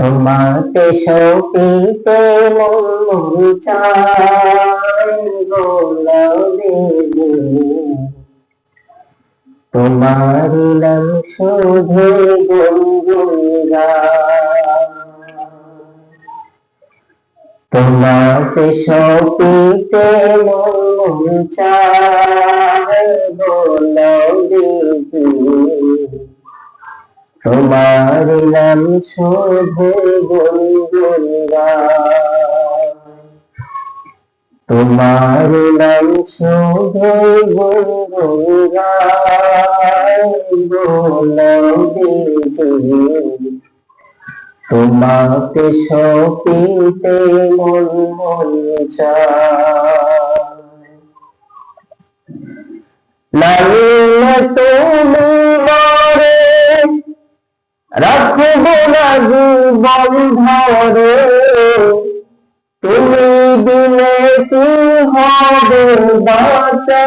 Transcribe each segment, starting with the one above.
তোমাকে সপিতে মন চায় তোমার নাম শুধু তোমাকে সপিতে মন চায় গোলাপি তোমার নাম শুধু গুনগুন তোমার নাম শুধু গুনগুন তোমাকে সপিতে মন মন চায়। নাইলে তুমি ধরে তুমি দিলে কি হবে বাঁচা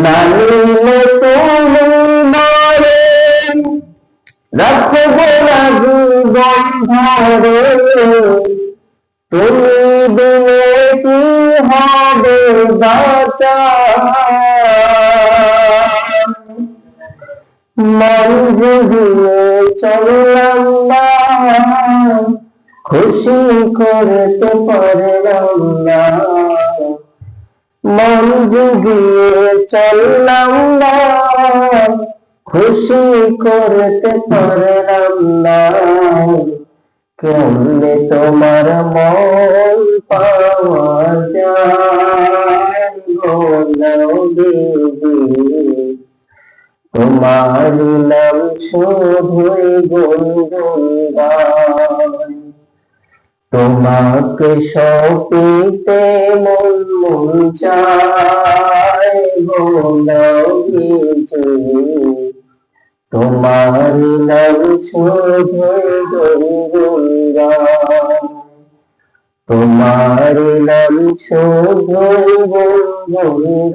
নাইলে তুমি মরে রাখব না জীবন ধরে তুমি দিলে কি হবে বাঁচা যদিও চললাম খুশি করতে পারলাম না। যদিও চললাম খুশি করতে পারলাম না। কেমনে তোমার মন পাওয়া যায়? তোমার নাম শুধুই তোমাকে সপিতে মন মন চায় তোমার নাম শুধুই তোমার নাম শুধুই গুনগুন